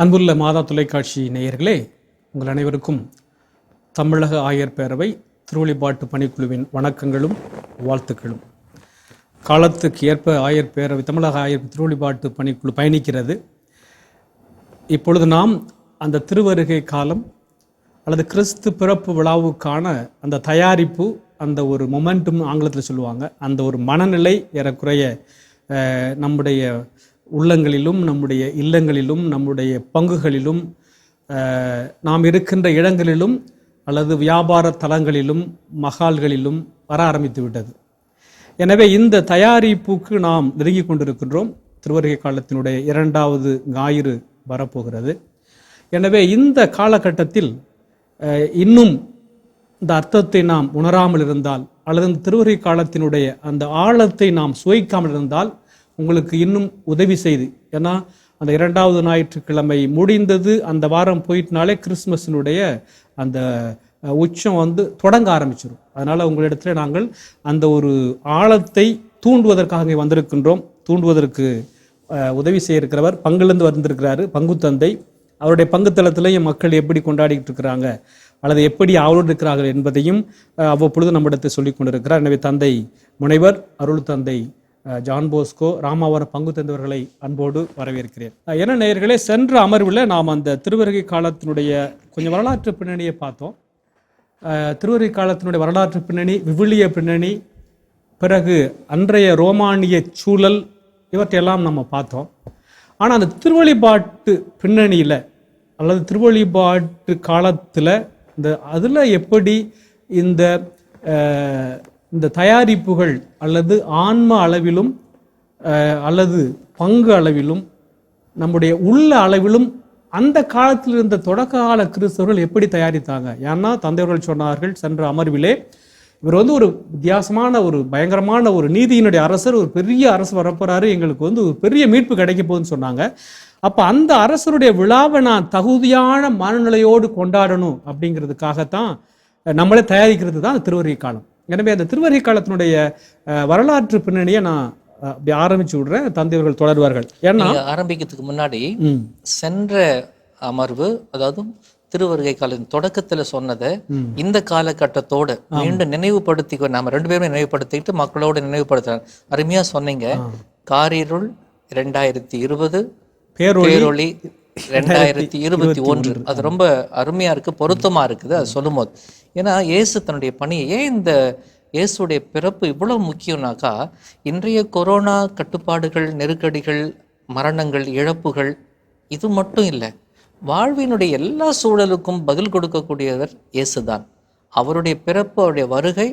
அன்புள்ள மாதா தொலைக்காட்சி நேயர்களே உங்கள் அனைவருக்கும் தமிழக ஆயர் பேரவை திருவழிபாட்டு பணிக்குழுவின் வணக்கங்களும் வாழ்த்துக்களும். காலத்துக்கு ஏற்ப ஆயர் பேரவை தமிழக ஆயர் திருவழிபாட்டு பணிக்குழு பயணிக்கிறது. இப்பொழுது நாம் அந்த திருவருகை காலம் அல்லது கிறிஸ்து பிறப்பு விழாவுக்கான அந்த தயாரிப்பு அந்த ஒரு மொமெண்டம் ஆங்கிலத்தில் சொல்லுவாங்க. அந்த ஒரு மனநிலை ஏறக்குறைய நம்முடைய உள்ளங்களிலும் நம்முடைய இல்லங்களிலும் நம்முடைய பங்குகளிலும் நாம் இருக்கின்ற இடங்களிலும் அல்லது வியாபார தலங்களிலும் மகால்களிலும் வர ஆரம்பித்து விட்டது. எனவே இந்த தயாரிப்புக்கு நாம் நெருங்கி கொண்டிருக்கின்றோம். திருவருகை காலத்தினுடைய இரண்டாவது ஞாயிறு வரப்போகிறது. எனவே இந்த காலகட்டத்தில் இன்னும் இந்த அர்த்தத்தை நாம் உணராமல் இருந்தால் அல்லது இந்த திருவருகை காலத்தினுடைய அந்த ஆழத்தை நாம் சுவைக்காமல் இருந்தால் உங்களுக்கு இன்னும் உதவி செய்து. ஏன்னா அந்த இரண்டாவது ஞாயிற்றுக்கிழமை முடிந்தது அந்த வாரம் போயிட்டுனாலே கிறிஸ்மஸினுடைய அந்த உச்சம் வந்து தொடங்க ஆரம்பிச்சிடும் அதனால் உங்களிடத்துல நாங்கள் அந்த ஒரு ஆழத்தை தூண்டுவதற்காக இங்கே வந்திருக்கின்றோம். தூண்டுவதற்கு உதவி செய்ய இருக்கிறவர் பங்குலேருந்து வந்திருக்கிறாரு பங்கு தந்தை. அவருடைய பங்குத்தளத்திலையும் மக்கள் எப்படி கொண்டாடிக்கிட்டு இருக்கிறாங்க அல்லது எப்படி ஆவலோடு இருக்கிறார்கள் என்பதையும் அவ்வப்பொழுது நம்மிடத்தை சொல்லிக் கொண்டிருக்கிறார் எனவே தந்தை முனைவர் அருள் தந்தை ஜான் போஸ்கோ ராமாவரம் பங்கு தந்தவர்களை அன்போடு வரவேற்கிறேன். என நேயர்களே சென்ற அமர்வில் நாம் அந்த திருவருகை காலத்தினுடைய கொஞ்சம் வரலாற்று பின்னணியை பார்த்தோம். திருவருகை காலத்தினுடைய வரலாற்று பின்னணி விவிலிய பின்னணி பிறகு அன்றைய ரோமானிய சூழல் இவற்றையெல்லாம் நம்ம பார்த்தோம். ஆனால் அந்த திருவழிபாட்டு பின்னணியில் அல்லது திருவழிபாட்டு காலத்தில் இந்த அதில் எப்படி இந்த இந்த தயாரிப்புகள் அல்லது ஆன்ம அளவிலும் அல்லது பங்கு அளவிலும் நம்முடைய உள்ள அளவிலும் அந்த காலத்தில் இருந்த தொடக்க கால கிறிஸ்தவர்கள் எப்படி தயாரித்தாங்க? ஏன்னா தந்தையர்கள் சொன்னார்கள் சென்ற அமர்விலே இவர் வந்து ஒரு வித்தியாசமான ஒரு பயங்கரமான ஒரு நீதியினுடைய அரசர் ஒரு பெரிய அரசு வரப்போறாரு எங்களுக்கு வந்து ஒரு பெரிய மீட்பு கிடைக்க போகுதுன்னு சொன்னாங்க. அப்போ அந்த அரசருடைய விழாவை நான் தகுதியான மனநிலையோடு கொண்டாடணும் அப்படிங்கிறதுக்காகத்தான் நம்மளே தயாரிக்கிறது தான் திருவருகை காலம். எனவே அந்த திருவருகை காலத்தினுடைய வரலாற்று பின்னணியை நான் அப்படி ஆரம்பிச்சு விடுறேன். தந்தையர்கள் தொடர்வார்கள். ஏன்னா ஆரம்பிக்கிறதுக்கு முன்னாடி சென்ற அமர்வு அதாவது திருவருகை காலத்தின் தொடக்கத்துல சொன்னதை இந்த காலகட்டத்தோட மீண்டும் நினைவுபடுத்தி நாம ரெண்டு பேருமே நினைவுபடுத்திட்டு மக்களோட நினைவுபடுத்துறாங்க அருமையா சொன்னீங்க. காரிருள் ரெண்டாயிரத்தி இருபது பேரொளி ரெண்டாயிரத்தி இருபத்தி ஒன்று. அது ரொம்ப அருமையா இருக்கு பொருத்தமா இருக்குது அது சொல்லும்போது. ஏன்னா இயேசு தன்னுடைய பணியை ஏன் இந்த இயேசுடைய பிறப்பு இவ்வளவு முக்கியம்னாக்கா இன்றைய கொரோனா கட்டுப்பாடுகள் நெருக்கடிகள் மரணங்கள் இழப்புகள் இது மட்டும் இல்லை வாழ்வினுடைய எல்லா சூழலுக்கும் பதில் கொடுக்கக்கூடியவர் இயேசுதான். அவருடைய பிறப்பு அவருடைய வருகை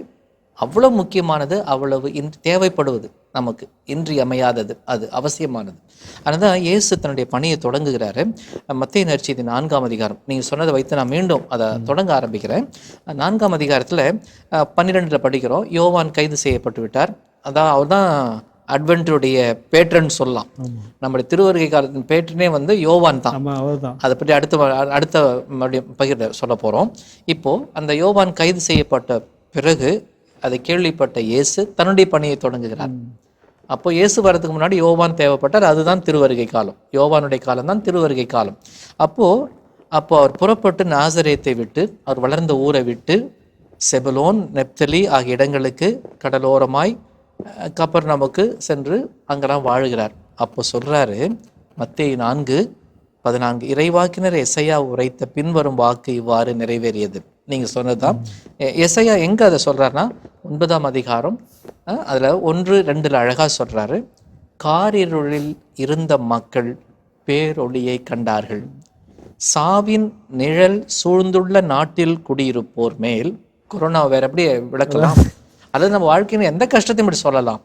அவ்வளவு முக்கியமானது அவ்வளவு இன் தேவைப்படுவது நமக்கு இன்றியமையாதது அது அவசியமானது. அதனால இயேசு தன்னுடைய பணியை தொடங்குகிறாரு. மத்திய நற்செய்தி நான்காம் அதிகாரம். நீங்க சொன்னதை வைத்து நான் மீண்டும் அதை தொடங்க ஆரம்பிக்கிறேன். நான்காம் அதிகாரத்துல பன்னிரெண்டுல படிக்கிறோம். யோவான் கைது செய்யப்பட்டு விட்டார். அதான் அவர் தான் அட்வென்டருடைய பேட்ரன் சொல்லலாம். நம்முடைய திருவருகை காலத்தின் பேட்ரனே வந்து யோவான் தான். அதை பற்றி அடுத்த அடுத்த மறுபடியும் பகிர்ந்த சொல்ல போகிறோம் இப்போ அந்த யோவான் கைது செய்யப்பட்ட பிறகு அதை கேள்விப்பட்ட இயேசு தன்னுடைய பணியை தொடங்குகிறார். அப்போ இயேசு வரதுக்கு முன்னாடி யோவான் தேவைப்பட்டார் அதுதான் திருவருகை காலம். யோவானுடைய காலம் தான் திருவருகை காலம். அப்போ அப்போ அவர் புறப்பட்டு நாசரேத்தை விட்டு அவர் வளர்ந்த ஊரை விட்டு செபலோன் நெப்தலி ஆகிய இடங்களுக்கு கடலோரமாய் அஹ், கப்பர்நமுக்கு சென்று அங்கெல்லாம் வாழுகிறார். அப்போ சொல்றாரு மத்தேயு நான்கு பதினான்கு இறைவாக்கினர் எசையா உரைத்த பின்வரும் வாக்கு இவ்வாறு நிறைவேறியது. நீங்க சொன்னதுதான். எசையா எங்க அதை சொல்றாருன்னா ஒன்பதாம் அதிகாரம் அதுல ஒன்று ரெண்டுல அழகா சொல்றாரு. காரிருளில் இருந்த மக்கள் பேரொளியை கண்டார்கள். சாவின் நிழல் சூழ்ந்துள்ள நாட்டில் குடியிருப்போர் மேல் கொரோனா வேற எப்படி விளக்கலாம்? அல்லது நம்ம வாழ்க்கையின் எந்த கஷ்டத்தையும் இப்படி சொல்லலாம்?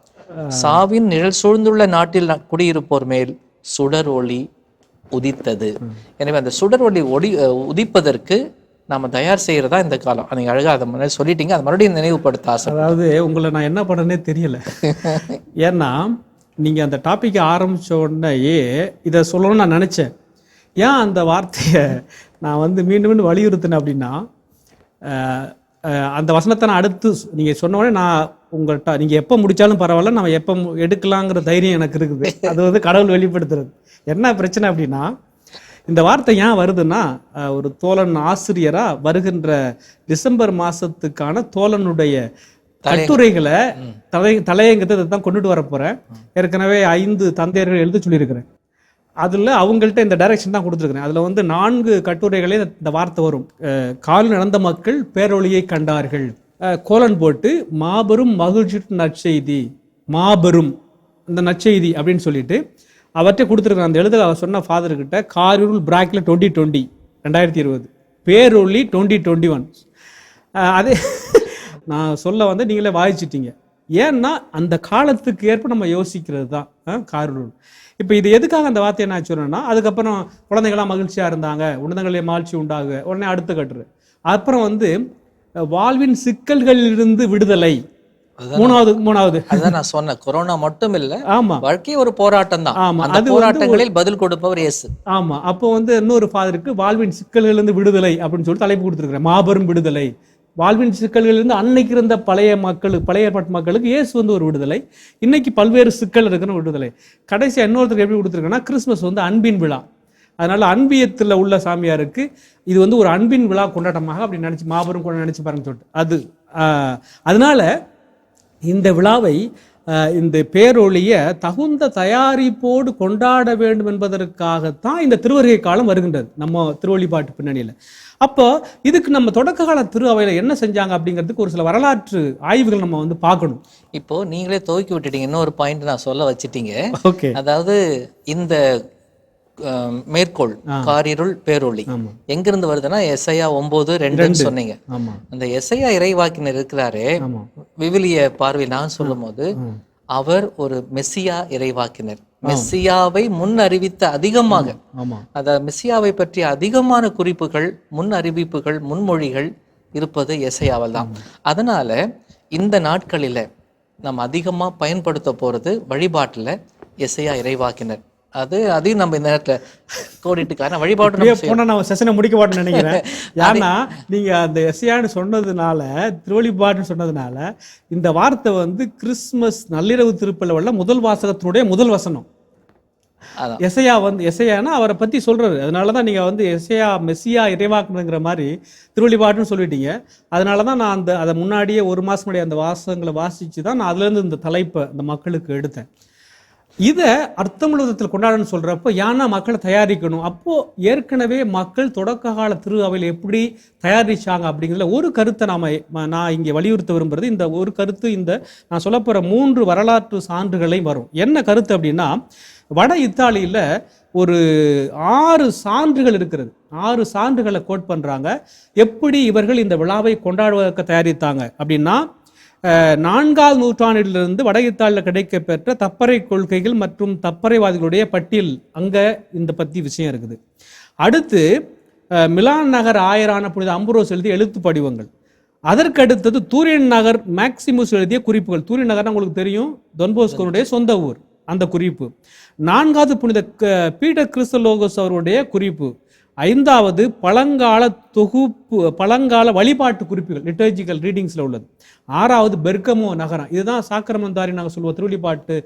சாவின் நிழல் சூழ்ந்துள்ள நாட்டில் குடியிருப்போர் மேல் சுடர் ஒளி உதித்தது எனவே அந்த சுடர் ஒளி ஒளி உதிப்பதற்கு நாம தயார் செய்யறதா இந்த காலம். நீங்க அழகா அதை முன்னாடி சொல்லிட்டீங்க. அது மறுபடியும் நினைவுபடுத்த ஆசை. அதாவது உங்களை நான் என்ன பண்ணனே தெரியல. ஏன்னா நீங்க அந்த டாபிக் ஆரம்பிச்ச உடனேயே இதை சொல்லணும்னு நான் நினைச்சேன். ஏன் அந்த வார்த்தையை நான் வந்து மீண்டும் மீண்டும் வலியுறுத்தினேன் அப்படின்னா அந்த வசனத்தை நான் அடுத்து நீங்க சொன்ன உடனே நான் உங்கள்கிட்ட நீங்க எப்போ முடிச்சாலும் பரவாயில்ல நம்ம எப்போ எடுக்கலாங்கிற தைரியம் எனக்கு இருக்குது. அது வந்து கடவுள் வெளிப்படுத்துறது. என்ன பிரச்சனை அப்படின்னா இந்த வார்த்தை ஏன் வருதுன்னா ஒரு தோழன் ஆசிரியரா வருகின்ற டிசம்பர் மாசத்துக்கான தோழனுடைய கட்டுரைகளை தலை தலையங்கத்தை தான் கொண்டுட்டு வர போறேன். ஏற்கனவே ஐந்து தந்தையர்கள் எழுத சொல்லியிருக்கிறேன். அதில் அவங்கள்ட்ட இந்த டைரக்ஷன் தான் கொடுத்துருக்கிறேன். அதில் வந்து நான்கு கட்டுரைகளே இந்த வார்த்தை வரும். கால் நடந்த மக்கள் பேரொளியை கண்டார்கள். கோலன் போட்டு மாபெரும் மகிழ்ச்சி நற்செய்தி மாபெரும் இந்த நற்செய்தி அப்படின்னு சொல்லிட்டு அவர்கிட்ட கொடுத்துருக்குற அந்த எழுத அவர் சொன்ன ஃபாதர்கிட்ட காரிருள் பிராக்கில் டுவெண்ட்டி டுவெண்ட்டி ரெண்டாயிரத்தி இருபது. பேரொளி டுவெண்ட்டி டுவெண்ட்டி ஒன் அதே நான் சொல்ல வந்து நீங்களே வாதிச்சிட்டீங்க ஏன்னா அந்த காலத்துக்கு ஏற்ப நம்ம யோசிக்கிறது தான் காரூல் இப்போ இது எதுக்காக அந்த வார்த்தையை நான் சொன்னேன்னா அதுக்கப்புறம் குழந்தைகளாம் மகிழ்ச்சியாக இருந்தாங்க உன்னதங்களே மகிழ்ச்சி உண்டாக உடனே அடுத்த கட்டுரு. அப்புறம் வந்து வாழ்வின் சிக்கல்களிலிருந்து விடுதலை. மூணாவது மூணாவது. அதுதான் நான் சொன்னேன். கொரோனா மட்டும் இல்ல ஆமா. வாழ்க்கை ஒரு போராட்டம் தான். ஆமா, அந்த போராட்டங்களில் பதில் கொடுப்பவர் இயேசு. ஆமா. அப்போ வந்து இன்னொரு ஃபாதருக்கு வாழ்வின் சிக்கல்களிலிருந்து விடுதலை அப்படின்னு சொல்லி தலைப்பு கொடுத்துருக்கிறேன் மாபெரும் விடுதலை. வாழ்வின் சிக்கல்களிலிருந்து அன்னைக்கு இருந்த பழைய மக்களுக்கு பழைய ஏற்பாட்டு மக்களுக்கு இயேசு வந்து ஒரு விடுதலை. இன்னைக்கு பல்வேறு சிக்கல் இருக்கிற விடுதலை. கடைசி இன்னொருத்தருக்கு எப்படி கொடுத்துருக்கேன்னா கிறிஸ்மஸ் வந்து அன்பின் விழா. அதனால அன்பியத்தில் உள்ள சாமியாருக்கு இது வந்து ஒரு அன்பின் விழா கொண்டாட்டமாக அப்படி நினைச்சு மாபெரும் கொண்டாட்டம் நினைச்சு பாருங்க சொல்லிட்டு. அது அதனால இந்த விழாவை இந்த பேரொழிய தகுந்த தயாரிப்போடு கொண்டாட வேண்டும் என்பதற்காகத்தான் இந்த திருவருகை காலம் வருகின்றது நம்ம திருவள்ளிப்பாட்டு பின்னணியில். அப்போ இதுக்கு நம்ம தொடக்க கால திரு அவையில் என்ன செஞ்சாங்க அப்படிங்கிறதுக்கு ஒரு சில வரலாற்று ஆய்வுகள் நம்ம வந்து பார்க்கணும். இப்போ நீங்களே துவக்கி விட்டுட்டீங்க. இன்னொரு பாயிண்ட் நான் சொல்ல வச்சிட்டீங்க. ஓகே. அதாவது இந்த மேற்கோள் காரிருள் பேரொளி. எங்கிருந்து வருதுன்னா எஸ்ஐயா ஒன்பது ரெண்டுன்னு சொன்னீங்க. அந்த எஸ்ஐயா இறைவாக்கினர் இருக்கிறாரே விவிலிய பார்வை நான் சொல்லும்போது ம். அவர் ஒரு மெஸ்ஸியா இறைவாக்கினர். மெஸ்ஸியாவை முன் அறிவித்த அதிகமாக. அத மெஸ்ஸியாவை பற்றிய அதிகமான குறிப்புகள் முன் அறிவிப்புகள் முன்மொழிகள் இருப்பது எசையாவில் தான். அதனால இந்த நாட்களில நம்ம அதிகமா பயன்படுத்த போறது வழிபாட்டுல எசையா இறைவாக்கினர். அது அதையும் நம்ம இந்த நேரத்துல கோடிட்டு காரணம் வழிபாட்டு அப்படியே நம்ம செய்யணும். போனா நான் செஷனை முடிக்க மாட்டேன்னு நினைக்கிறேன் ஏன்னா நீங்க அந்த எஸ்ஐயான்னு சொன்னதுனால திருவள்ளிப்பாட்டுன்னு சொன்னதுனால இந்த வார்த்தை வந்து கிறிஸ்மஸ் நள்ளிரவு திருப்பலவல்ல முதல் வாசகத்தினுடைய முதல் வசனம். எசையா வந்து எசையானா அவரை பத்தி சொல்றாரு. அதனால தான் நீங்க வந்து எசையா மெஸ்ஸியா இறைவாக்குனுங்கிற மாதிரி திருவள்ளிப்பாட்டுன்னு சொல்லிட்டீங்க. அதனால தான் நான் அந்த அதை முன்னாடியே ஒரு மாசம் முன்னாடி அந்த வாசகங்களை வாசிச்சு தான் நான் அதுலேருந்து இந்த தலைப்பை இந்த மக்களுக்கு எடுத்தேன். இதை அர்த்தமுள்ள விதத்தில் கொண்டாடணும்னு சொல்றப்போ மக்களை தயாரிக்கணும். அப்போது ஏற்கனவே மக்கள் தொடக்க கால திரு அவையில் எப்படி தயாரிச்சாங்க அப்படிங்கிறதுல ஒரு கருத்தை நாம் நான் இங்கே வலியுறுத்த விரும்புறது இந்த ஒரு கருத்து இந்த நான் சொல்ல மூன்று வரலாற்று சான்றுகளையும் வரும். என்ன கருத்து அப்படின்னா வட இத்தாலியில் ஒரு ஆறு சான்றுகள் இருக்கிறது. ஆறு சான்றுகளை கோட் பண்ணுறாங்க எப்படி இவர்கள் இந்த விழாவை கொண்டாடுவதற்கு தயாரித்தாங்க அப்படின்னா நான்காவது நூற்றாண்டிலிருந்து வட இத்தாலியில் கிடைக்கப்பெற்ற தப்பறை கொள்கைகள் மற்றும் தப்பறைவாதிகளுடைய பட்டியல் அங்கே இந்த பத்தி விஷயம் இருக்குது. அடுத்து மிலான் நகர் ஆயரான புனித அம்புரோஸ் எழுதிய எழுத்து படிவங்கள். அதற்கடுத்தது தூரியன் நகர் மேக்சிமஸ் எழுதிய குறிப்புகள். தூரியன் நகர் உங்களுக்கு தெரியும் தொன்போஸ்கருடைய சொந்த ஊர் அந்த குறிப்பு. நான்காவது புனித க- பீட்டர் கிறிஸ்தலோகஸ் அவருடைய குறிப்பு. ஐந்தாவது பழங்கால தொகுப்பு பழங்கால வழிபாட்டு குறிப்புகள் லிட்டர்ஜிக்கல் ரீடிங்ஸில் உள்ளது. ஆறாவது பெர்கமோ நகரம். இதுதான் சாக்கிரமந்தாரி நாங்கள் சொல்லுவோம். திருவள்ளிப்பாட்டு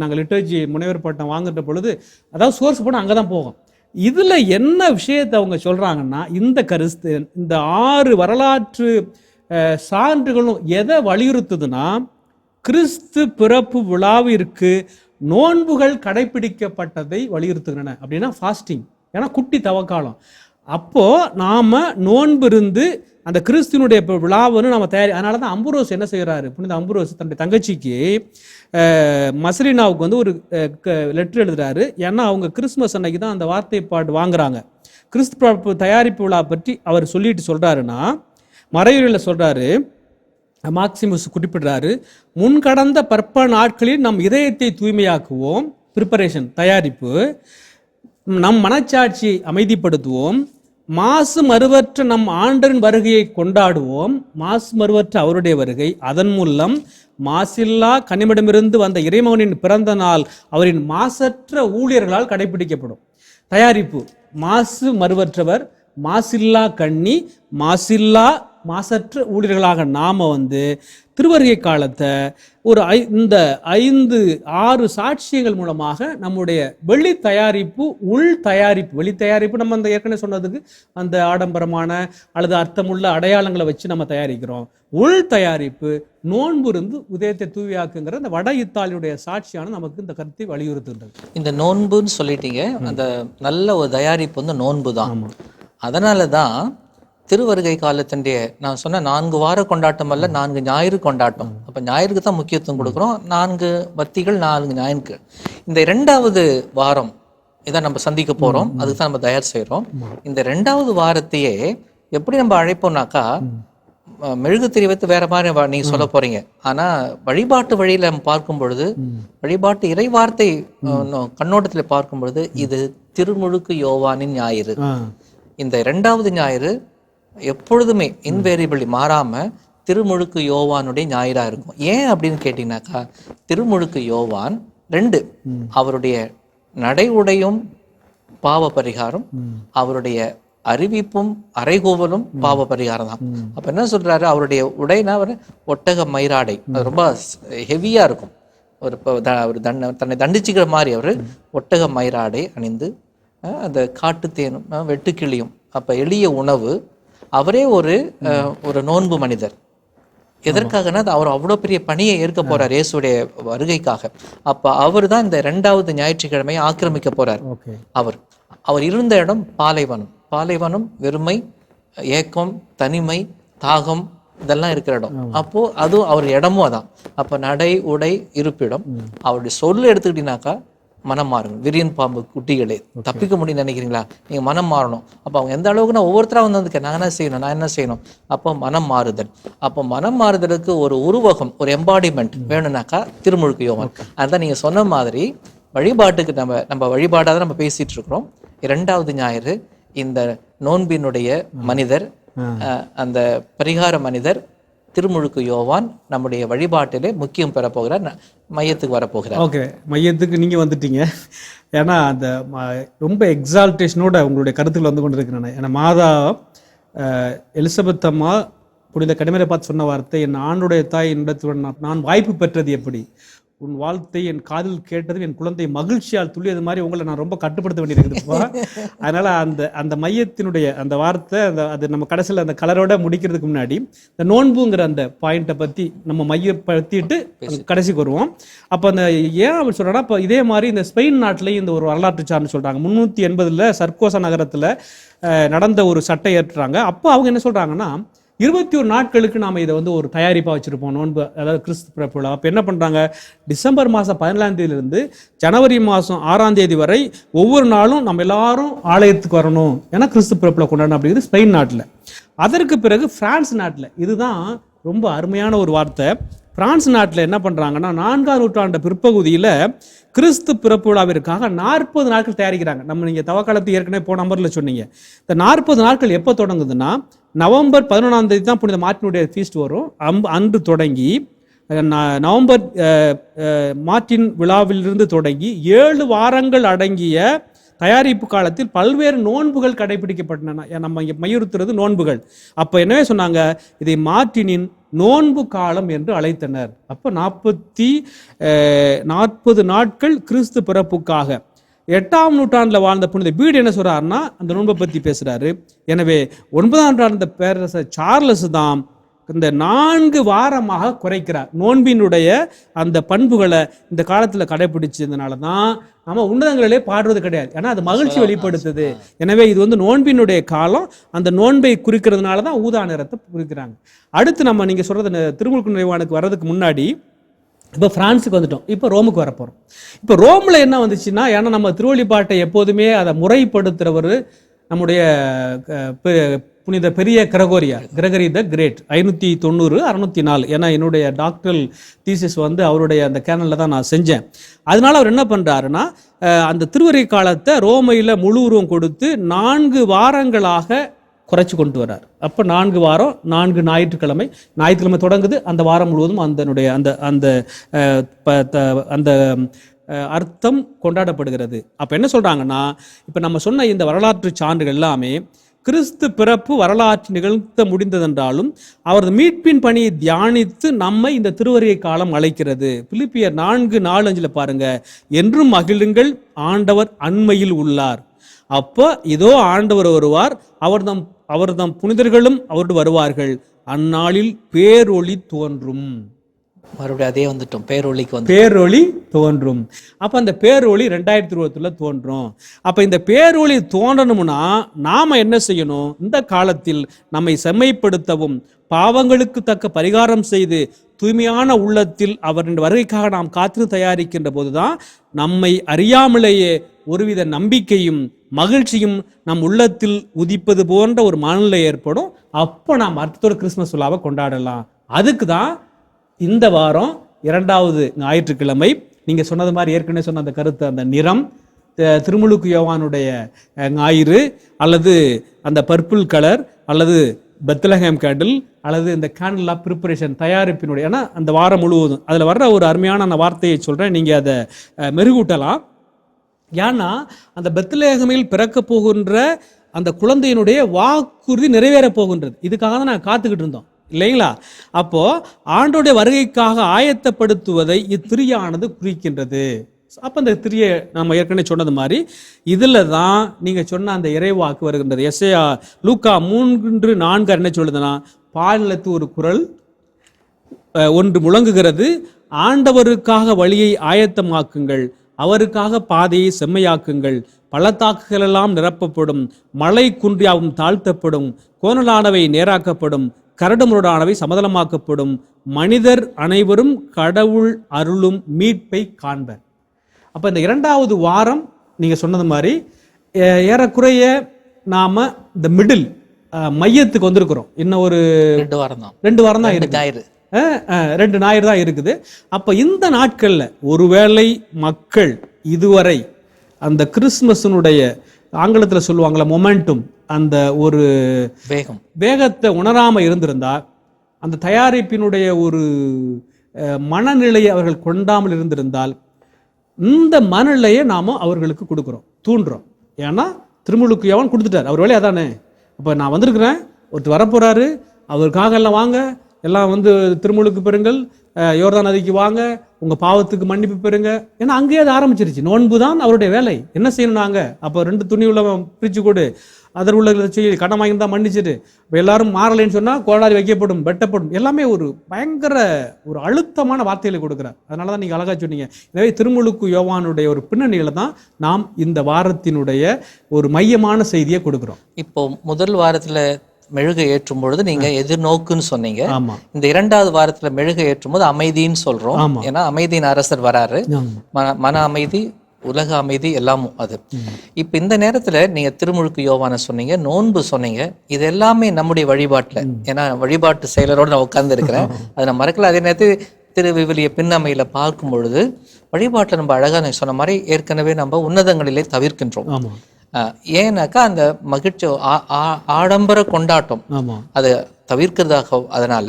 நாங்கள் லிட்டர்ஜி முனைவர் பட்டம் வாங்குற பொழுது அதாவது சோர்ஸ் போனால் அங்கே தான் போகும். இதில் என்ன விஷயத்தை அவங்க சொல்கிறாங்கன்னா இந்த கருத்து இந்த ஆறு வரலாற்று சான்றுகளும் எதை வலியுறுத்துதுன்னா கிறிஸ்து பிறப்பு விழாவிற்கு நோன்புகள் கடைபிடிக்கப்பட்டதை வலியுறுத்துகின்றன. அப்படின்னா ஃபாஸ்டிங் ஏன்னா குட்டி தவக்காலம். அப்போது நாம் நோன்பு இருந்து அந்த கிறிஸ்துவனுடைய விழாவுன்னு நம்ம தயாரி அதனால தான் அம்புரோஸ் என்ன செய்கிறாரு புனித அம்புரோஸ் தன்னுடைய தங்கச்சிக்கு மசரினாவுக்கு வந்து ஒரு லெட்டர் எழுதுறாரு. ஏன்னா அவங்க கிறிஸ்மஸ் அன்னைக்கு தான் அந்த வார்த்தை பாட்டு வாங்குறாங்க. கிறிஸ்து பிறப்பு தயாரிப்பு விழா பற்றி அவர் சொல்லிட்டு சொல்கிறாருன்னா மறையுறையில் சொல்கிறாரு மார்க்சிமஸ் குறிப்பிடுறாரு. முன்கடந்த பற்ப நாட்களில் நம் இதயத்தை தூய்மையாக்குவோம். ப்ரிப்பரேஷன் தயாரிப்பு. நம் மனச்சாட்சியை அமைதிப்படுத்துவோம். மாசு மறுவற்ற நம் ஆண்டரின் வருகையை கொண்டாடுவோம். மாசு மறுவற்ற அவருடைய வருகை. அதன் மூலம் மாசில்லா கனிமிடமிருந்து வந்த இறைமகனின் பிறந்த நாள் அவரின் மாசற்ற ஊழியர்களால் கடைபிடிக்கப்படும். தயாரிப்பு. மாசு மறுவற்றவர் மாசில்லா கண்ணி மாசில்லா மாசற்ற ஊழியர்களாக நாம வந்து திருவருகை காலத்தை ஒரு ஐ இந்த ஐந்து ஆறு சாட்சியங்கள் மூலமாக நம்முடைய வெளி தயாரிப்பு உள் தயாரிப்பு வெளி தயாரிப்பு நம்ம அந்த ஏற்கனவே சொன்னதுக்கு அந்த ஆடம்பரமான அல்லது அர்த்தமுள்ள அடையாளங்களை வச்சு நம்ம தயாரிக்கிறோம். உள் தயாரிப்பு நோன்பு இருந்து உதயத்தை தூவியாக்குங்கிற அந்த வட இத்தாலியுடைய சாட்சியான நமக்கு இந்த கருத்தை வலியுறுத்துகின்றது. இந்த நோன்புன்னு சொல்லிட்டீங்க. அந்த நல்ல ஒரு தயாரிப்பு வந்து நோன்பு தான் அதனால தான் திருவருகை காலத்தினுடைய நான் சொன்ன நான்கு வார கொண்டாட்டம் அல்ல நான்கு ஞாயிறு கொண்டாட்டம். அப்போ ஞாயிறுக்கு தான் முக்கியத்துவம் கொடுக்குறோம். நான்கு பத்திகள் நான்கு ஞாயிறுக்கு. இந்த இரண்டாவது வாரம் இதை நம்ம சந்திக்க போறோம். அதுக்கு தான் நம்ம தயார் செய்றோம். இந்த ரெண்டாவது வாரத்தையே எப்படி நம்ம அழைப்போம்னாக்கா மெழுகு திரி வைத்து வேற மாதிரி நீங்க சொல்ல போறீங்க. ஆனா வழிபாட்டு வழியில பார்க்கும் பொழுது வழிபாட்டு இறை வார்த்தை கண்ணோட்டத்துல பார்க்கும் பொழுது இது திருமுழுக்கு யோவானின் ஞாயிறு. இந்த இரண்டாவது ஞாயிறு எப்பொழுதுமே இன்வேரியபிளி மாறாம திருமுழுக்கு யோவானுடைய ஞாயிறா இருக்கும். ஏன் அப்படின்னு கேட்டீங்கன்னாக்கா திருமுழுக்கு யோவான் ரெண்டு அவருடைய நடை உடையும் பாவ பரிகாரம் அவருடைய அறிவிப்பும் அறைகூவலும் பாவ பரிகாரம் தான். அப்ப என்ன சொல்றாரு? அவருடைய உடைனா ஒரு ஒட்டக மயிராடை. அது ரொம்ப ஹெவியா இருக்கும். ஒரு இப்போ த- ஒரு தண்ட தன்னை தண்டிச்சுக்கிற மாதிரி அவர் ஒட்டக மயிராடை அணிந்து அந்த காட்டுத்தேனும் அஹ், வெட்டுக்கிளியும் அப்ப எளிய உணவு அவரே ஒரு ஒரு நோன்பு மனிதர். எதற்காகனா அவர் அவ்வளோ பெரிய பணியை ஏற்க போறார் இயேசுடைய வருகைக்காக. அப்ப அவர் தான் இந்த ரெண்டாவது ஞாயிற்றுக்கிழமையை ஆக்கிரமிக்க போறார். அவர் அவர் இருந்த இடம் பாலைவனம். பாலைவனம் வெறுமை ஏக்கம் தனிமை தாகம் இதெல்லாம் இருக்கிற இடம். அப்போ அதுவும் அவர் இடமும் அதான். அப்ப நடை உடை இருப்பிடம். அவருடைய சொல் எடுத்துக்கிட்டீங்கன்னாக்கா மனம் மாறுங்க விரியன் பாம்பு குட்டிகளே. தப்பிக்க முடியும்னு நினைக்கிறீங்களா? நீங்க மனம் மாறணும். அப்போ அவங்க எந்த அளவுக்கு நான் ஒவ்வொருத்தரா வந்து வந்துக்க நான் என்ன செய்யணும்? நான் என்ன செய்யணும்? அப்போ மனம் மாறுதல். அப்போ மனம் மாறுதலுக்கு ஒரு உருவகம் ஒரு எம்பாடிமெண்ட் வேணும்னாக்கா திருமுழுக்கு யோகம். அதான் நீங்க சொன்ன மாதிரி வழிபாட்டுக்கு நம்ம நம்ம வழிபாடாக தான் நம்ம பேசிட்டு இருக்கிறோம். இரண்டாவது ஞாயிறு இந்த நோன்பினுடைய மனிதர் அந்த பரிகார மனிதர் திருமுழுக்கு யோவான் நம்முடைய வழிபாட்டிலே முக்கியம் பெறப்போகிறார். மையத்துக்கு வரப்போகிறார். ஓகே மையத்துக்கு நீங்கள் வந்துட்டீங்க. ஏன்னா அந்த ரொம்ப எக்ஸால்டேஷனோட உங்களுடைய கருத்துக்கள் வந்து கொண்டிருக்கிறேன் ஏன்னா மாதா எலிசபெத் அம்மா புனித கடிமரை பார்த்து சொன்ன வார்த்தை என் ஆண்டுடைய தாய் என்னிடத்துடன் நான் வாய்ப்பு பெற்றது எப்படி? உன் வாழ்த்தை என் காதில் கேட்டது என் குழந்தை மகிழ்ச்சியால் துள்ளியது மாதிரி உங்களை நான் ரொம்ப கட்டுப்படுத்த வேண்டியிருக்குதுப்பா அதனால அந்த அந்த மையத்தினுடைய அந்த வார்த்தை அந்த அது நம்ம கடைசியில் அந்த கலரோட முடிக்கிறதுக்கு முன்னாடி இந்த நோன்புங்கிற அந்த பாயிண்ட்டை பற்றி நம்ம மையப்படுத்திட்டு கடைசிக்கு வருவோம். அப்போ அந்த ஏன் அவர் சொல்கிறேன்னா இப்போ இதே மாதிரி இந்த ஸ்பெயின் நாட்டிலையும் இந்த ஒரு வரலாற்று சார்னு சொல்கிறாங்க முந்நூற்றி எண்பதில் சர்க்கோசா நகரத்தில் நடந்த ஒரு சட்டை ஏற்றுறாங்க. அப்போ அவங்க என்ன சொல்கிறாங்கன்னா இருபத்தி ஒரு நாட்களுக்கு நாம் இதை வந்து ஒரு தயாரிப்பாக வச்சுருப்போம். நோன்பு அதாவது கிறிஸ்து பிறப்பு விழா. அப்போ என்ன பண்ணுறாங்க டிசம்பர் மாதம் பதினேழாம் தேதியிலிருந்து ஜனவரி மாதம் ஆறாம் தேதி வரை ஒவ்வொரு நாளும் நம்ம எல்லாரும் ஆலயத்துக்கு வரணும். ஏன்னா கிறிஸ்து பிறப்பில் கொண்டாடணும் அப்படிங்கிறது ஸ்பெயின் நாட்டில். அதற்கு பிறகு பிரான்ஸ் நாட்டில். இதுதான் ரொம்ப அருமையான ஒரு வார்த்தை. பிரான்ஸ் நாட்டில் என்ன பண்ணுறாங்கன்னா நான்காம் நூற்றாண்டு பிற்பகுதியில் கிறிஸ்து பிறப்பு விழாவிற்காக நாற்பது நாட்கள் தயாரிக்கிறாங்க. நம்ம நீங்கள் தவக்காலத்து ஏற்கனவே போன நம்பரில் சொன்னீங்க. இந்த நாற்பது நாட்கள் எப்போ தொடங்குதுன்னா நவம்பர் பதினொன்றாம் தேதி தான் புனித மார்ட்டினுடைய ஃபீஸ்ட் வரும். அம் அன்று தொடங்கி ந- நவம்பர் மார்ட்டின் விழாவிலிருந்து தொடங்கி ஏழு வாரங்கள் அடங்கிய தயாரிப்பு காலத்தில் பல்வேறு நோன்புகள் கடைபிடிக்கப்பட்டன. நம்ம இங்கே மையுறுத்துறது நோன்புகள். அப்போ என்னவே சொன்னாங்க? இதை மார்ட்டினின் நோன்பு காலம் என்று அழைத்தனர். அப்போ நாற்பத்தி நாற்பது நாட்கள் கிறிஸ்து பிறப்புக்காக. எட்டாம் நூற்றாண்டில் வாழ்ந்த புனித பீடு என்ன சொல்றாருன்னா அந்த நோன்பை பற்றி பேசுறாரு. எனவே ஒன்பதாம் நூற்றாண்டு பேரரசர் சார்லஸ் தான் இந்த நான்கு வாரமாக குறைக்கிறார். நோன்பினுடைய அந்த பண்புகளை இந்த காலத்தில் கடைபிடிச்சதுனால தான் நம்ம உன்னதங்களிலே பாடுறது கிடையாது. ஏன்னா அது மகிழ்ச்சி வெளிப்படுத்துது. எனவே இது வந்து நோன்பினுடைய காலம். அந்த நோன்பை குறிக்கிறதுனால தான் ஊதா நிறத்தை குறிக்கிறாங்க. அடுத்து நம்ம நீங்கள் சொல்கிறது திருமுழுக்கு நிறைவானுக்கு வர்றதுக்கு முன்னாடி இப்போ ஃப்ரான்ஸுக்கு வந்துட்டோம். இப்போ ரோமுக்கு வரப்போகிறோம் இப்போ ரோமில் என்ன வந்துச்சுன்னா ஏன்னா நம்ம திருவள்ளிப்பாட்டை எப்போதுமே அதை முறைப்படுத்துகிறவர் நம்முடைய பெ- புனித பெரிய கிரகோரியா கிரகரி த கிரேட் ஐநூற்றி தொண்ணூறு அறநூற்றி நாலு ஏன்னா என்னுடைய டாக்டரல் தீசஸ் வந்து அவருடைய அந்த கேனலில் தான் நான் செஞ்சேன். அதனால அவர் என்ன பண்ணுறாருன்னா அந்த திருவரை காலத்தை ரோமையில் முழு உருவம் கொடுத்து நான்கு வாரங்களாக குறைச்சி கொண்டு வரார். அப்போ நான்கு வாரம் நான்கு ஞாயிற்றுக்கிழமை ஞாயிற்றுக்கிழமை தொடங்குது. அந்த வாரம் முழுவதும் அதனுடைய அந்த அந்த ப- த- அந்த அர்த்தம் கொண்டாடப்படுகிறது. அப்போ என்ன சொல்கிறாங்கன்னா இப்போ நம்ம சொன்ன இந்த வரலாற்று சான்றுகள் எல்லாமே கிறிஸ்து பிறப்பு வரலாற்று நிகழ்த்த முடிந்ததென்றாலும் அவரது மீட்பின் பணியை தியானித்து நம்மை இந்த திருவருகை காலம் அழைக்கிறது. பிலிப்பியர் நான்கு நாலு அஞ்சில் பாருங்க என்றும் மகிழுங்கள் ஆண்டவர் அண்மையில் உள்ளார். அப்போ இதோ ஆண்டவர் வருவார். அவர் தம் அவர் தம் புனிதர்களும் அவரோடு வருவார்கள். அந்நாளில் பேரொளி தோன்றும். மறுபடியும் அதே வந்துட்டோம். பேரொழிக்கு வந்து பேரொளி தோன்றும். அப்ப அந்த பேரொளி ரெண்டாயிரத்தி இருபத்துல தோன்றும். அப்ப இந்த பேரொளி தோன்றணும்னா நாம என்ன செய்யணும்? இந்த காலத்தில் நம்மை செம்மைப்படுத்தவும் பாவங்களுக்கு தக்க பரிகாரம் செய்து தூய்மையான உள்ளத்தில் அவரின் வருகைக்காக நாம் காத்து தயாரிக்கின்ற போதுதான் நம்மை அறியாமலேயே ஒருவித நம்பிக்கையும் மகிழ்ச்சியும் நம் உள்ளத்தில் உதிப்பது போன்ற ஒரு மனநிலை ஏற்படும். அப்போ நாம் அர்த்தத்தோட கிறிஸ்மஸ் விழாவை கொண்டாடலாம். அதுக்கு தான் இந்த வாரம் இரண்டாவது ஞாயிற்றுக்கிழமை. நீங்கள் சொன்னது மாதிரி ஏற்கனவே சொன்ன அந்த கருத்து அந்த நிறம் திருமுழுக்கு யோவானுடைய ஞாயிறு அல்லது அந்த பர்பிள் கலர் அல்லது பெத்லஹேம் கேண்டில் அல்லது இந்த கேண்டில் ஆஃப் ப்ரிப்பரேஷன் தயாரிப்பினுடைய ஏன்னா அந்த வாரம் முழுவதும். அதில் வர்ற ஒரு அருமையான அந்த வார்த்தையை சொல்கிறேன் நீங்கள் அதை மெருகூட்டலாம். ஏன்னா அந்த பெத்லேகமில் பிறக்க போகின்ற அந்த குழந்தையினுடைய வாக்குறுதி நிறைவேற போகின்றது. இதுக்காக தான் நாங்கள் காத்துக்கிட்டு இருந்தோம். இல்லைங்களா? அப்போ ஆண்டோடைய வருகைக்காக ஆயத்தப்படுத்துவதை இத்திரியானது குறிக்கின்றது. அப்போ இந்த திரியை நம்ம ஏற்கனவே சொன்னது மாதிரி இதில் தான் நீங்கள் சொன்ன அந்த இறைவாக்கு வருகின்றது. எஸ்ஐயா லூக்கா மூன்று நான்கு என்ன சொல்லுதுன்னா பாலத்து ஒரு குரல் ஒன்று முழங்குகிறது. ஆண்டவருக்காக வழியை ஆயத்தமாக்குங்கள். அவருக்காக பாதையை செம்மையாக்குங்கள். பள்ளத்தாக்குகளெல்லாம் நிரப்பப்படும். மலை குன்றியாவும் தாழ்த்தப்படும். கோணலானவை நேராக்கப்படும். கரடுமுரடானவை சமதளமாக்கப்படும். மனிதர் அனைவரும் கடவுள் அருளும் மீட்பை காண்பர். அப்போ இந்த இரண்டாவது வாரம் நீங்கள் சொன்னது மாதிரி ஏறக்குறைய நாம் இந்த மிடில் மையத்துக்கு வந்திருக்கிறோம். இன்னும் ஒரு ரெண்டு வாரம் தான். ரெண்டு வாரம் தான் இருக்கு ரெண்டு ஞாயிறு தான் இருக்குது. அப்போ இந்த நாட்களில் ஒருவேளை மக்கள் இதுவரை அந்த கிறிஸ்மஸினுடைய ஆங்கிலத்தில் சொல்லுவாங்களே மொமெண்டும் அந்த ஒரு வேகம். வேகத்தை உணராமல் இருந்திருந்தா அந்த தயாரிப்பினுடைய ஒரு மனநிலையை அவர்கள் கொண்டாமல் இருந்திருந்தால் இந்த மனநிலையை நாம அவர்களுக்கு கொடுக்குறோம் தூண்டுறோம். ஏன்னா திருமுழுக்கு எவன் கொடுத்துட்டார். அவர் வேலையை அதானே அப்போ நான் வந்திருக்கிறேன் ஒருத்தர் வரப்போறாரு அவருக்காக எல்லாம் வாங்க எல்லாம் வந்து திருமுழுக்கு பெறுங்கள். யோர்தான் நதிக்கு வாங்க. உங்கள் பாவத்துக்கு மன்னிப்பு பெறுங்க. ஏன்னா அங்கேயே அது ஆரம்பிச்சிருச்சு. நோன்பு தான் அவருடைய வேலை. என்ன செய்யணும் நாங்கள் அப்போ ரெண்டு துணி உள்ள பிரித்து கொடு. அதர் உள்ள செய்ய கடன் வாங்கியிருந்தா மன்னிச்சிட்டு இப்போ எல்லாரும் மாறலைன்னு சொன்னால் கோடாரி வைக்கப்படும் வெட்டப்படும். எல்லாமே ஒரு பயங்கர ஒரு அழுத்தமான வார்த்தைகளை கொடுக்குறார். அதனால தான் நீங்கள் அழகாக சொன்னீங்க. எனவே திருமுழுக்கு யோவானுடைய ஒரு பின்னணியில் தான் நாம் இந்த வாரத்தினுடைய ஒரு மையமான செய்தியை கொடுக்குறோம். இப்போ முதல் வாரத்தில் மெழுகை ஏற்றும் பொழுது நீங்க எதிர்நோக்குன்னு சொன்னீங்க. இந்த இரண்டாவது வாரத்துல மெழுகை ஏற்றும் போது அமைதின்னு சொல்றோம். ஏன்னா அமைதியின் அரசர் வராரு. மன அமைதி உலக அமைதி எல்லாமும் அது. இப்ப இந்த நேரத்துல நீங்க திருமுழுக்கு யோவான சொன்னீங்க நோன்பு சொன்னீங்க. இது எல்லாமே நம்முடைய வழிபாட்டுல. ஏன்னா வழிபாட்டு செயலரோட நான் உட்கார்ந்து இருக்கிறேன் அதை நான் மறக்கல. அதே நேரத்தில் திருவிவிலிய பின்னமையில பார்க்கும் பொழுது வழிபாட்டுல நம்ம அழகா நீங்க சொன்ன மாதிரி ஏற்கனவே நம்ம உன்னதங்களிலே தவிர்க்கின்றோம். ஏன்னாக்கா அந்த மகிழ்ச்சி ஆடம்பர கொண்டாட்டம். அதை தவிர்க்கிறதாக அதனால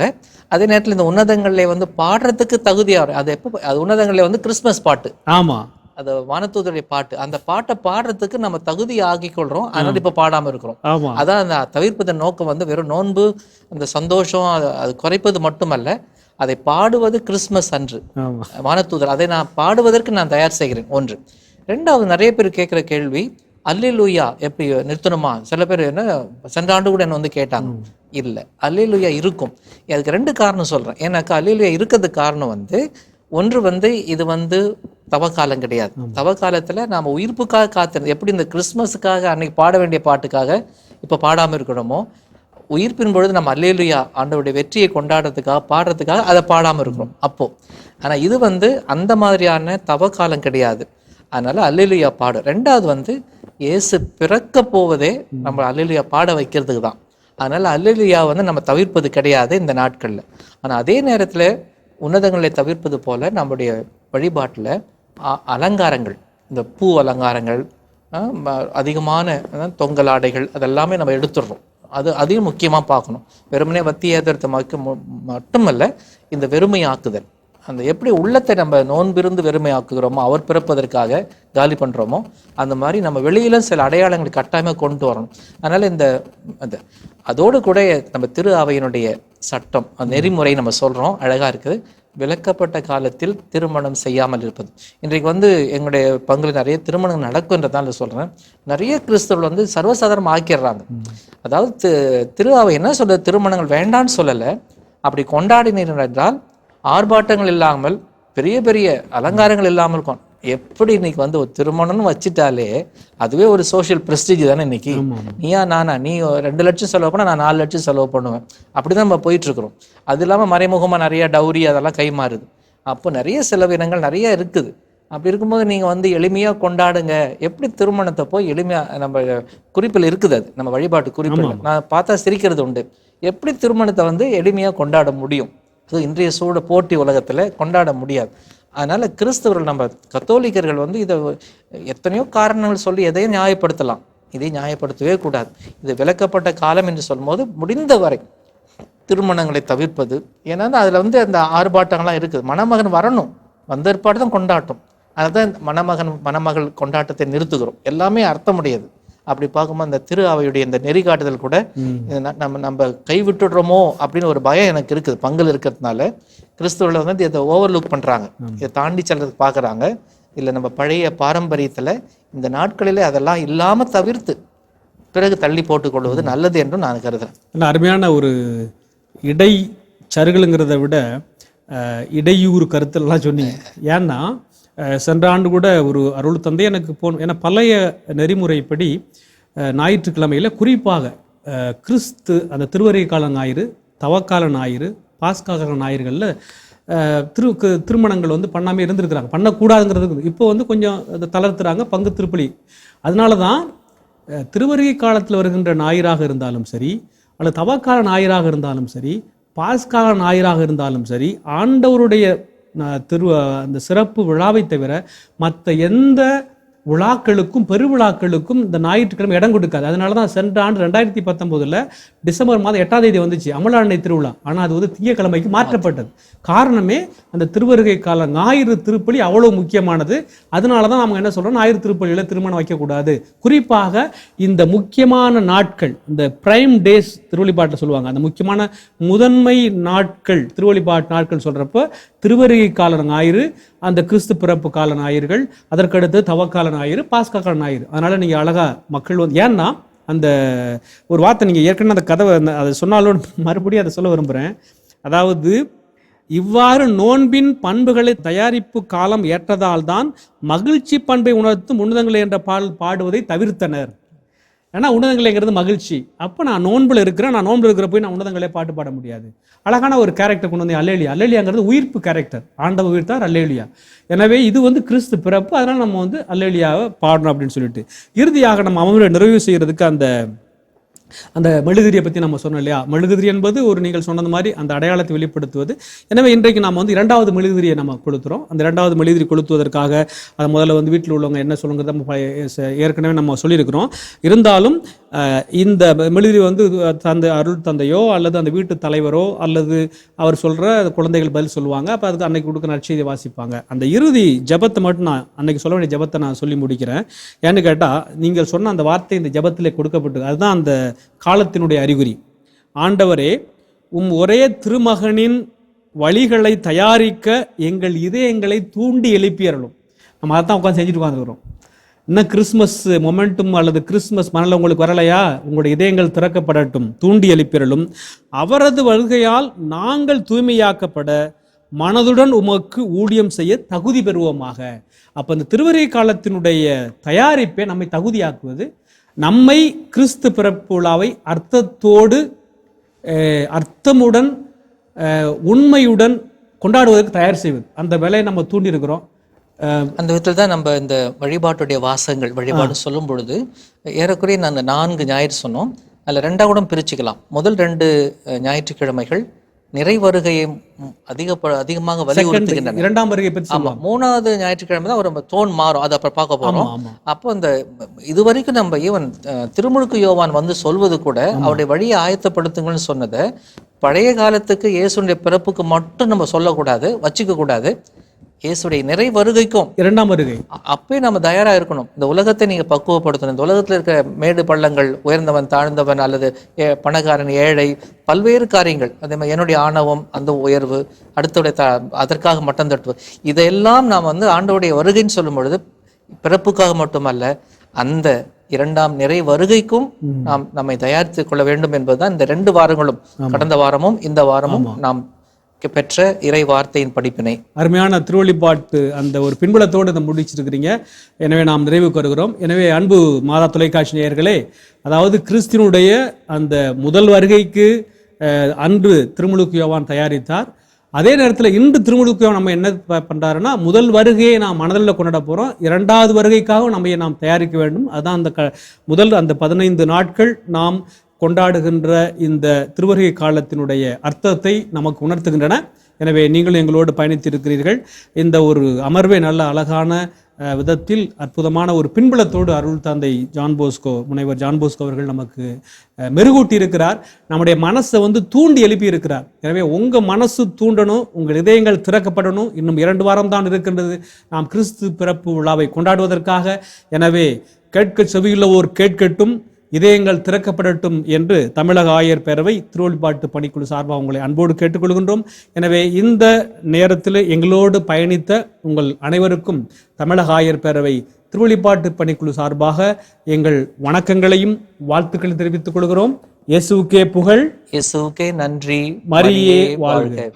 அதே நேரத்தில் இந்த உன்னதங்களிலே வந்து பாடுறதுக்கு தகுதியா அது எப்போ அது உன்னதங்களிலே வந்து கிறிஸ்மஸ் பாட்டு. ஆமா. அது வானத்தூதருடைய பாட்டு. அந்த பாட்டை பாடுறதுக்கு நம்ம தகுதி ஆக்கிக் கொள்றோம் அதனால இப்ப பாடாம இருக்கிறோம். அதான் அந்த தவிர்ப்பதன் நோக்கம் வந்து வெறும் நோன்பு அந்த சந்தோஷம் அது குறைப்பது மட்டுமல்ல அதை பாடுவது கிறிஸ்மஸ் அன்று. வானத்தூதர் அதை நான் பாடுவதற்கு நான் தயார் செய்கிறேன். ஒன்று. ரெண்டாவது நிறைய பேர் கேட்குற கேள்வி அல்லேலூயா எப்படி நிறுத்தணுமா? சில பேர் என்ன சென்ற ஆண்டு கூட என்ன வந்து கேட்டாங்க. இல்லை அல்லேலூயா இருக்கும். அதுக்கு ரெண்டு காரணம் சொல்றேன். ஏன்னாக்கா அல்லேலூயா இருக்கிறதுக்கு காரணம் வந்து ஒன்று வந்து இது வந்து தவக்காலம் கிடையாது. தவக்காலத்துல நாம உயிர்ப்புக்காக காத்திருந்தோம் எப்படி இந்த கிறிஸ்மஸுக்காக அன்னைக்கு பாட வேண்டிய பாட்டுக்காக இப்ப பாடாம இருக்கணுமோ உயிர்ப்பின் பொழுது நம்ம அல்லேலுயா ஆண்டவருடைய வெற்றியை கொண்டாடுறதுக்காக பாடுறதுக்காக அதை பாடாம இருக்கிறோம். அப்போ ஆனா இது வந்து அந்த மாதிரியான தவ காலம் கிடையாது. அதனால அல்லேலுயா பாடு. ரெண்டாவது வந்து இயேசு பிறக்க போவதே நம்ம அல்லலியா பாட வைக்கிறதுக்கு தான். அதனால அல்லலியா வந்து நம்ம தவிர்ப்பது கிடையாது இந்த நாட்களில். ஆனால் அதே நேரத்தில் உன்னதங்களை தவிர்ப்பது போல நம்முடைய வழிபாட்டில் அலங்காரங்கள் இந்த பூ அலங்காரங்கள் அதிகமான தொங்கல் ஆடைகள் அதெல்லாமே நம்ம எடுத்துடுறோம். அது அதையும் முக்கியமாக பார்க்கணும். வெறுமனே வத்தி ஏற்றுறது மட்டுமல்ல இந்த வெறுமையாக்குதல். அந்த எப்படி உள்ளத்தை நம்ம நோன்பிருந்து வெறுமையாக்குகிறோமோ அவர் பிறப்பதற்காக காலி பண்றோமோ அந்த மாதிரி நம்ம வெளியில சில அடையாளங்களை கட்டாயமாக கொண்டு வரணும். அதனால இந்த அந்த அதோடு கூட நம்ம திரு அவையினுடைய சட்டம் அந்த நெறிமுறை நம்ம சொல்றோம். அழகா இருக்குது. விலக்கப்பட்ட காலத்தில் திருமணம் செய்யாமல் இருப்பது. இன்றைக்கு வந்து எங்களுடைய பங்குல நிறைய திருமணம் நடக்குன்றதால சொல்றேன். நிறைய கிறிஸ்தவர்கள் வந்து சர்வசாதாரணம் ஆக்கிடுறாங்க. அதாவது திரு அவை என்ன சொல்றது திருமணங்கள் வேண்டான்னு சொல்லலை. அப்படி கொண்டாடினீர்கள் என்றால் ஆர்ப்பாட்டங்கள் இல்லாமல் பெரிய பெரிய அலங்காரங்கள் இல்லாமல் கொ- எப்படி இன்னைக்கு வந்து ஒரு திருமணம்னு வச்சுட்டாலே அதுவே ஒரு சோஷியல் பிரஸ்டீஜ் தானே இன்னைக்கு. நீயா நானா? நீ ரெண்டு லட்சம் செலவு பண்ணா நான் நாலு லட்சம் செலவு பண்ணுவேன். அப்படிதான் நம்ம போயிட்டு இருக்கிறோம். அது இல்லாம மறைமுகமா நிறைய டௌரி அதெல்லாம் கை மாறுது. அப்போ நிறைய செலவினங்கள் நிறைய இருக்குது. அப்படி இருக்கும்போது நீங்க வந்து எளிமையா கொண்டாடுங்க. எப்படி திருமணத்தை போய் எளிமையா நம்ம குறிப்பில் இருக்குது அது. நம்ம வழிபாட்டு குறிப்பில். நான் பார்த்தா சிரிக்கிறது உண்டு. எப்படி திருமணத்தை வந்து எளிமையா கொண்டாட முடியும்? இன்றைய சூழ போட்டி உலகத்தில் கொண்டாட முடியாது. அதனால கிறிஸ்தவர்கள் நம்ம கத்தோலிக்கர்கள் வந்து இதை எத்தனையோ காரணங்கள் சொல்லி எதையும் நியாயப்படுத்தலாம். இதை நியாயப்படுத்தவே கூடாது. இது விலக்கப்பட்ட காலம் என்று சொல்லும்போது முடிந்த வரை திருமணங்களை தவிர்ப்பது. ஏன்னா அதில் வந்து அந்த ஆர்ப்பாட்டங்கள்லாம் இருக்குது. மணமகன் வரணும். வந்த ஏற்பாடு தான் கொண்டாட்டம். அதுதான் மணமகன் மணமகள் கொண்டாட்டத்தை நிறுத்துகிறோம். எல்லாமே அர்த்தமுடையது. அப்படி பார்க்கும்போது அந்த திரு அவையுடைய இந்த நெறிகாட்டுதல் கூட நம்ம நம்ம கை விட்டுடுறோமோ அப்படின்னு ஒரு பயம் எனக்கு இருக்குது. பங்குல இருக்கிறதுனால கிறிஸ்துவர்கள் வந்து இதை ஓவர்லுக் பண்றாங்க. இதை தாண்டி செல்றதுக்கு பார்க்கறாங்க. இல்லை நம்ம பழைய பாரம்பரியத்துல இந்த நாட்களிலே அதெல்லாம் இல்லாம தவிர்த்து பிறகு தள்ளி போட்டுக்கொள்வது நல்லது என்றும் நான் கருதுறேன். நல்ல அருமையான ஒரு இடை சருகலுங்கிறத விட இடையூறு கருத்தெல்லாம் சொன்னீங்க. ஏன்னா சென்ற ஆண்டு கூட ஒரு அருள் தந்தை எனக்கு போன் ஏன்னா பழைய நெறிமுறைப்படி ஞாயிற்றுக்கிழமையில் ஞாயிற்றுக்கிழமையில குறிப்பாக கிறிஸ்து அந்த திருவரை கால ஞாயிறு தவக்கால ஞாயிறு பாஸ்கால ஞாயிறுகளில் திரு திருமணங்கள் வந்து பண்ணாமல் இருந்திருக்கிறாங்க. பண்ணக்கூடாதுங்கிறது இப்போ வந்து கொஞ்சம் அதை தளர்த்துறாங்க பங்கு திருப்பலி. அதனால தான் திருவருகை காலத்தில் வருகின்ற ஞாயிறாக இருந்தாலும் சரி அல்லது தவக்கால ஞாயிறாக இருந்தாலும் சரி பாஸ்கால ஞாயிறாக இருந்தாலும் சரி ஆண்டவருடைய திரு அந்த சிறப்பு விழாவை தவிர மற்ற எந்த விழாக்களுக்கும் பெருவிழாக்களுக்கும் இந்த ஞாயிற்றுக்கிழமை இடம் கொடுக்காது. அதனால தான் சென்ற ஆண்டு ரெண்டாயிரத்தி பத்தொம்போதில் டிசம்பர் மாதம் எட்டாம் தேதி வந்துச்சு அமலாண்டை திருவிழா. ஆனால் அது வந்து திங்கக்கிழமைக்கு மாற்றப்பட்டது. காரணமே அந்த திருவருகை கால ஞாயிறு திருப்பலி அவ்வளோ முக்கியமானது. அதனால தான் நம்ம என்ன சொல்கிறோம் ஞாயிறு திருப்பலியில் திருமணம் வைக்கக்கூடாது. குறிப்பாக இந்த முக்கியமான நாட்கள் இந்த பிரைம் டேஸ் திருவழிபாட்டில் சொல்லுவாங்க. அந்த முக்கியமான முதன்மை நாட்கள் திருவழிபாட்டு நாட்கள் சொல்கிறப்ப திருவருகை கால ஞாயிறு அந்த கிறிஸ்து பிறப்பு கால ஞாயிறுகள் அதற்கடுத்து தவக்கால ஞாயிறு பாஸ்கா கால ஞாயிறு. அதனால் நீங்கள் அழகாக மக்கள் வந்து ஏன்னா அந்த ஒரு வார்த்தை நீங்கள் ஏற்கனவே அந்த கதவை அந்த- அதை சொன்னாலும் மறுபடியும் அதை சொல்ல விரும்புகிறேன் அதாவது இவ்வாறு நோன்பின் பண்புகளை தயாரிப்பு காலம் ஏற்றதால் தான் மகிழ்ச்சி பண்பை உணர்த்தும் உன்னதங்களை என்ற பாடல் பாடுவதை தவிர்த்தனர். ஏன்னா உன்னதங்களைங்கிறது மகிழ்ச்சி. அப்போ நான் நோன்பில் இருக்கிறேன். நான் நோன்பில் இருக்கிற போய் நான் உன்னதங்களே பாட்டு பாட முடியாது. அழகான ஒரு கேரக்டர் கொண்டு வந்து அல்லேலியா. அல்லேலியாங்கிறது உயிர்ப்பு கேரக்டர் ஆண்டவ உயிர்த்தார் அல்லேலியா. எனவே இது வந்து கிறிஸ்து பிறப்பு. அதனால் நம்ம வந்து அல்லேலியாவை பாடணும் அப்படின்னு சொல்லிட்டு. இறுதியாக நம்ம அமர்வை நிறைவு செய்கிறதுக்கு அந்த அந்த மெழுகுதிரியை பற்றி நம்ம சொன்னோம் இல்லையா? மெழுகுதிரி என்பது ஒரு நீங்கள் சொன்னது மாதிரி அந்த அடையாளத்தை வெளிப்படுத்துவது. எனவே இன்றைக்கு நாம் வந்து இரண்டாவது மெழுகுதிரியை நம்ம கொளுத்துறோம். அந்த இரண்டாவது மெழுகுதிரி கொளுத்துவதற்காக அதை முதல்ல வந்து வீட்டில் உள்ளவங்க என்ன சொல்லுங்கிறத நம்ம ஏற்கனவே நம்ம சொல்லியிருக்கிறோம். இருந்தாலும் இந்த மெழுகுதிரி வந்து தந்தை அருள் தந்தையோ அல்லது அந்த வீட்டு தலைவரோ அல்லது அவர் சொல்கிற குழந்தைகள் பதில் சொல்லுவாங்க. அப்போ அதுக்கு அன்னைக்கு கொடுக்குற நற்செய்தி வாசிப்பாங்க. அந்த இறுதி ஜெபத்தை மட்டும் நான் அன்னைக்கு சொல்ல வேண்டிய ஜெபத்தை நான் சொல்லி முடிக்கிறேன். ஏன்னு கேட்டால் நீங்கள் சொன்ன அந்த வார்த்தை இந்த ஜெபத்திலே கொடுக்கப்பட்டு அதுதான் அந்த காலத்தினுடைய அறிகுறி. ஆண்டவரே உம் ஒரே திருமகனின் வழிகளை தயாரிக்க எங்கள் இதயங்களை தூண்டி எழுப்பியறலும் நம்ம அதை தான் உட்காந்து செஞ்சுட்டு உட்காந்துக்கிறோம் இன்னும் கிறிஸ்மஸ் மொமெண்டும் அல்லது கிறிஸ்மஸ் மணல உங்களுக்கு வரலையா? உங்களுடைய இதயங்கள் திறக்கப்படட்டும் தூண்டி எழுப்பியறலும் அவரது வருகையால் நாங்கள் தூய்மையாக்கப்பட மனதுடன் உமக்கு ஊழியம் செய்ய தகுதி பெறுவோமாக. அப்போ இந்த திருவரை காலத்தினுடைய தயாரிப்பை நம்மை தகுதியாக்குவது நம்மை கிறிஸ்து பிறப்பு விழாவை அர்த்தத்தோடு அர்த்தமுடன் உண்மையுடன் கொண்டாடுவதற்கு தயார் செய்வது. அந்த வேலையை நம்ம தூண்டியிருக்கிறோம். அந்த விதத்தில் தான் நம்ம இந்த வழிபாட்டுடைய வாசங்கள் வழிபாடு சொல்லும் பொழுது ஏறக்குறைய நான் அந்த நான்கு ஞாயிறு சொன்னோம். அதில் ரெண்டா கூட பிரிச்சுக்கலாம். முதல் ரெண்டு ஞாயிற்றுக்கிழமைகள் நிறைவருகையை ம், அதிக அதிகமாக வலியுறுத்துகின்றன. இரண்டாம் வருகை பற்றி மூணாவது ஞாயிற்றுக்கிழமை தான் ஒரு தோன் மாறும். அதை அப்புறம் பார்க்க போறோம். அப்போ அந்த இதுவரைக்கும் நம்ம ஈவன் திருமுழுக்கு யோவான் வந்து சொல்வது கூட அவருடைய வழியை ஆயத்தப்படுத்துங்கள்னு சொன்னதை பழைய காலத்துக்கு இயேசுடைய பிறப்புக்கு மட்டும் நம்ம சொல்லக்கூடாது வச்சுக்க கூடாது இயேசுடைய நிறை வருகைக்கும் இரண்டாம் வருகை. அப்பயே நம்ம தயாரா இருக்கணும். இந்த உலகத்தை நீங்க பக்குவப்படுத்தணும். இந்த உலகத்துல இருக்க மேடு பள்ளங்கள் உயர்ந்தவன் தாழ்ந்தவன் அல்லது பணக்காரன் ஏழை பல்வேறு காரியங்கள். அதே மாதிரி என்னுடைய ஆணவம் அந்த உயர்வு அடுத்தவுடைய த அதற்காக மட்டம் தட்டுவது. இதையெல்லாம் நாம் வந்து ஆண்டவருடைய வருகைன்னு சொல்லும் பொழுது பிறப்புக்காக மட்டுமல்ல அந்த இரண்டாம் நிறை வருகைக்கும் நாம் நம்மை தயாரித்துக் கொள்ள வேண்டும் என்பதுதான் இந்த ரெண்டு வாரங்களும். கடந்த வாரமும் இந்த வாரமும் நாம் பெற்ற இறை வார்த்தையின் படிப்பினை. அருமையான திருவள்ளிப்பாட்டு அந்த ஒரு பின்புலத்தோடு இதை முடிச்சிருக்கிறீங்க. எனவே நாம் நிறைவுக்கு வருகிறோம் எனவே அன்பு மாதா தொலைக்காட்சி நேயர்களே அதாவது கிறிஸ்தினுடைய அந்த முதல் வருகைக்கு அன்று திருமுழுக்கு யோவான் தயாரித்தார். அதே நேரத்தில் இன்று திருமுழுக்கு யோவான் நம்ம என்ன ப- முதல் வருகையை நாம் மனதில் கொண்டாட போகிறோம் இரண்டாவது வருகைக்காக நம்ம நாம் தயாரிக்க வேண்டும். அதுதான் அந்த க முதல் அந்த பதினைந்து நாட்கள் நாம் கொண்டாடுகின்ற இந்த திருவருகை காலத்தினுடைய அர்த்தத்தை நமக்கு உணர்த்துகின்றன. எனவே நீங்களும் எங்களோடு பயணித்திருக்கிறீர்கள். இந்த ஒரு அமர்வை நல்ல அழகான விதத்தில் அற்புதமான ஒரு பின்புலத்தோடு அருள் தந்தை ஜான் போஸ்கோ முனைவர் ஜான் போஸ்கோ அவர்கள் நமக்கு மெருகூட்டி இருக்கிறார் நம்முடைய மனசை வந்து தூண்டி எழுப்பி இருக்கிறார் எனவே உங்க மனசு தூண்டணும் உங்கள் இதயங்கள் திறக்கப்படணும். இன்னும் இரண்டு வாரம் தான் இருக்கின்றது. நாம் கிறிஸ்து பிறப்பு விழாவை கொண்டாடுவதற்காக. எனவே கேட்க செவியுள்ளவோர் கேட்கட்டும். இதயங்கள் திறக்கப்படட்டும் என்று தமிழக ஆயர் பேரவை திருவள்ளிப்பாட்டு பணிக்குழு சார்பாக உங்களை அன்போடு கேட்டுக்கொள்கின்றோம். எனவே இந்த நேரத்தில் எங்களோடு பயணித்த உங்கள் அனைவருக்கும் தமிழக ஆயர் பேரவை திருவள்ளிப்பாட்டு பணிக்குழு சார்பாக எங்கள் வணக்கங்களையும் வாழ்த்துக்களையும் தெரிவித்துக் கொள்கிறோம். இயேசுவுக்கே புகழ். இயேசுவுக்கே நன்றி. மரியே. வாழ்க.